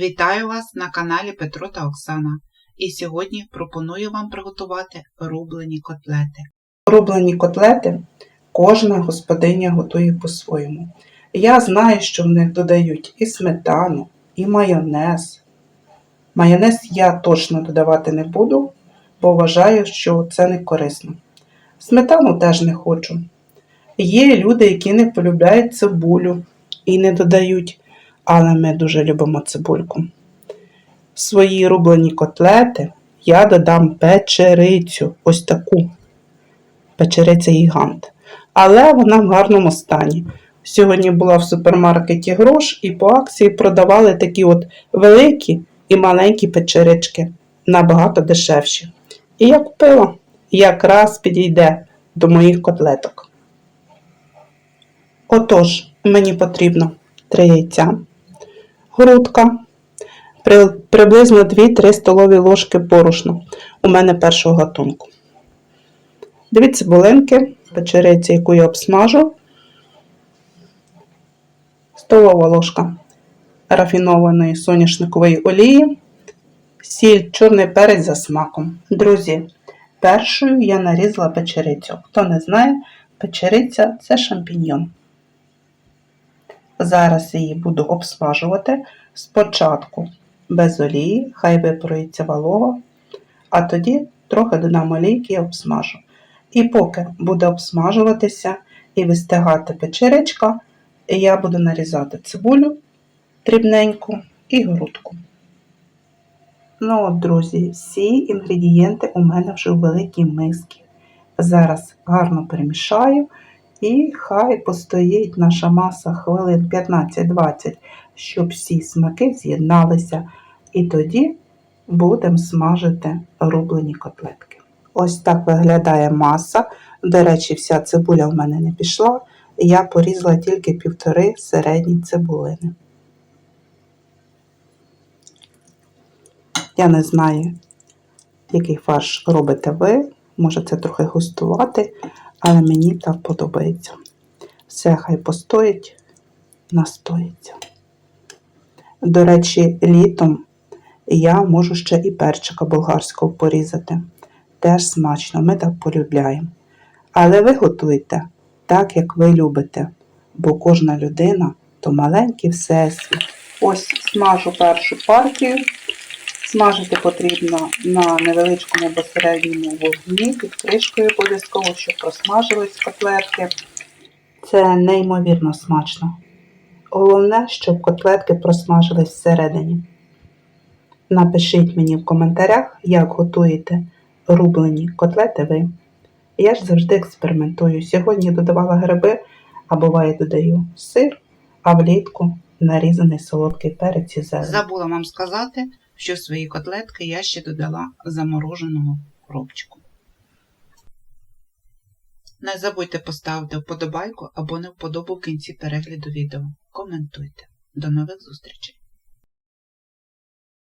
Вітаю вас на каналі Петро та Оксана. І сьогодні пропоную вам приготувати рублені котлети. Рублені котлети кожна господиня готує по-своєму. Я знаю, що в них додають і сметану, і майонез. Майонез я точно додавати не буду, бо вважаю, що це не корисно. Сметану теж не хочу. Є люди, які не полюбляють цибулю і не додають, але ми дуже любимо цибульку. В свої рублені котлети я додам печерицю, ось таку печериця гігант. Але вона в гарному стані. Сьогодні була в супермаркеті грош і по акції продавали такі от великі і маленькі печерички, набагато дешевші. І я купила, якраз підійде до моїх котлеток. Отож, мені потрібно 3 яйця, грудка, при- приблизно 2-3 столові ложки борошна у мене першого гатунку. Дві цибулинки, печериці, яку я обсмажу, столова ложка рафінованої соняшникової олії, сіль, чорний перець за смаком. Друзі, першою я нарізала печерицю. Хто не знає, печериця це шампіньйон. Зараз її буду обсмажувати спочатку без олії, хай випарується волога, а тоді трохи додам олійки і обсмажу. І поки буде обсмажуватися і вистигати печеричка, я буду нарізати цибулю дрібненьку і грудку. Ну от, друзі, всі інгредієнти у мене вже у великій мисці. Зараз гарно перемішаю і хай постоїть наша маса хвилин 15-20, щоб всі смаки з'єдналися. І тоді будемо смажити рублені котлетки. Ось так виглядає маса. До речі, вся цибуля в мене не пішла. Я порізала тільки півтори середні цибулини. Я не знаю, який фарш робите ви. Може це трохи густувати, але мені так подобається. Все хай постоїть, настоїться. До речі, літом я можу ще і перчика болгарського порізати. Теж смачно, ми так полюбляємо. Але ви готуйте так, як ви любите, бо кожна людина то маленький всесвіт. Ось смажу першу партію. Смажити потрібно на невеличкому безсередньому вогні під кришкою обов'язково, щоб просмажились котлетки. Це неймовірно смачно. Головне, щоб котлетки просмажились всередині. Напишіть мені в коментарях, як готуєте рублені котлети ви. Я ж завжди експериментую. Сьогодні додавала гриби, а буває додаю сир, а влітку нарізаний солодкий перець і зелень. Забула вам сказати, що в свої котлетки я ще додала замороженого кропчику. Не забудьте поставити вподобайку або не вподобу в кінці перегляду відео. Коментуйте. До нових зустрічей!